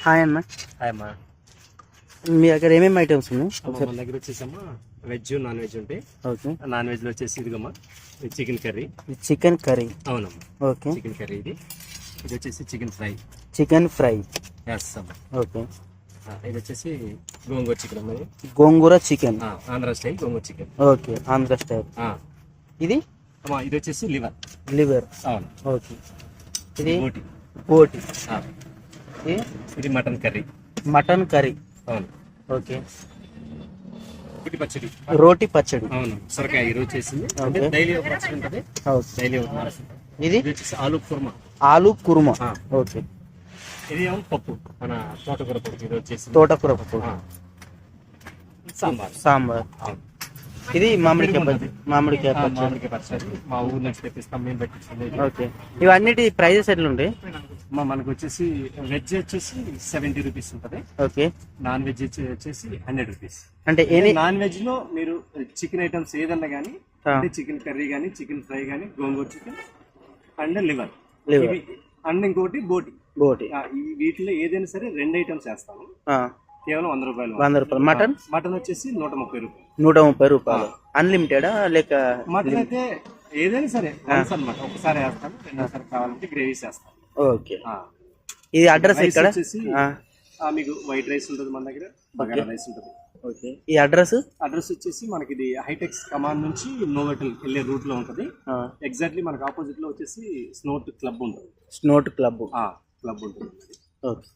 Hi అన్న. Hi అమ్మా. మీ దగ్గర ఏమేమి ఐటమ్స్ ఉన్నాయి? అమ్మ, మన దగ్గర వచ్చేసమ్మా వెజ్ నాన్ వెజ్ ఉంటాయి ఓకే. నాన్ వెజ్లో వచ్చేసి ఇదిగమ్మా ఇది చికెన్ కర్రీ. Chicken curry. అవునమ్మా. ఓకే. చికెన్ కర్రీ ఇది. ఇది వచ్చేసి chicken fry. Chicken fry. Yes అమ్మా. ఓకే. ఇది వచ్చేసి గోంగూర చికెన్ అమ్మా ఇది. గోంగూర చికెన్. ఆ, Andhra style gongura chicken. Okay Andhra style. ఆ, ఇది? అమ్మా ఇది వచ్చేసి లివర్. లివర్. అవును. ఓకే. ఇది బోటి. బోటి. ఆ, ఇది మటన్ కర్రీ. Mutton curry. అవును. ఓకే. గుడి పచ్చడి. రోటి పచ్చడి. అవును. సొరకాయ ఈరోజు చేసింది. అంటే. డైలీ ఒక పచ్చడి ఉంటుంది. డైలీ ఒక. ఇది? ఆలు కుర్మా. ఆలు కుర్మా. ఓకే. ఇది పప్పు. మన తోటకూర పప్పు ఇది వచ్చేసి తోటకూర పప్పు. సాంబార్. సాంబార్. అవును. ఇది మామిడికాయ పచ్చడి. మామిడికాయ పచ్చడి. మామిడికాయ పచ్చడి. మా ఊరు నుంచి తెప్పిస్తాం. మేము పెట్టించింది. ఓకే. ఇవన్నిటి ప్రైజెస్ ఎట్లుంటాయి? మనకు వచ్చేసి వెజ్ వచ్చేసి సెవెంటీ రూపీస్ ఉంటుంది. ఓకే. నాన్ వెజ్ వచ్చేసి హండ్రెడ్ రూపీస్. అంటే నాన్ వెజ్లో మీరు చికెన్ ఐటమ్స్ ఏదన్నా కానీ. అంటే చికెన్ కర్రీ కానీ చికెన్ ఫ్రై కానీ gongura chicken and liver. And ఇంకోటి బోటి. బోటి. వీటిలో ఏదైనా సరే రెండు ఐటమ్స్ వేస్తాము కేవలం వంద రూపాయలు వంద రూపాయలు. మటన్? మటన్ వచ్చేసి నూట ముప్పై రూపాయలు. నూట ముప్పై రూపాయలు. అన్లిమిటెడా లేక మటన్ అయితే ఏదైనా సరే వన్స్ అన్నమాట. ఒకసారి వేస్తాను రెండోసారి కావాలంటే గ్రేవీస్ వేస్తాను ఓకే. ఇది అడ్రస్ రైస్ ఇక్కడ? మీకు వైట్ రైస్ ఉంటుంది మన దగ్గర బగారా రైస్ ఉంటుంది. ఓకే. ఈ అడ్రస్? అడ్రస్ వచ్చేసి మనకి ఇది హైటెక్స్ కమాండ్ నుంచి నోవెటల్ వెళ్ళే రూట్లో ఉంటుంది. ఎగ్జాక్ట్లీ మనకి ఆపోజిట్లో వచ్చేసి స్నోట్ క్లబ్ ఉంటుంది. స్నోట్ క్లబ్. ఆ క్లబ్ ఉంటుంది. ఓకే.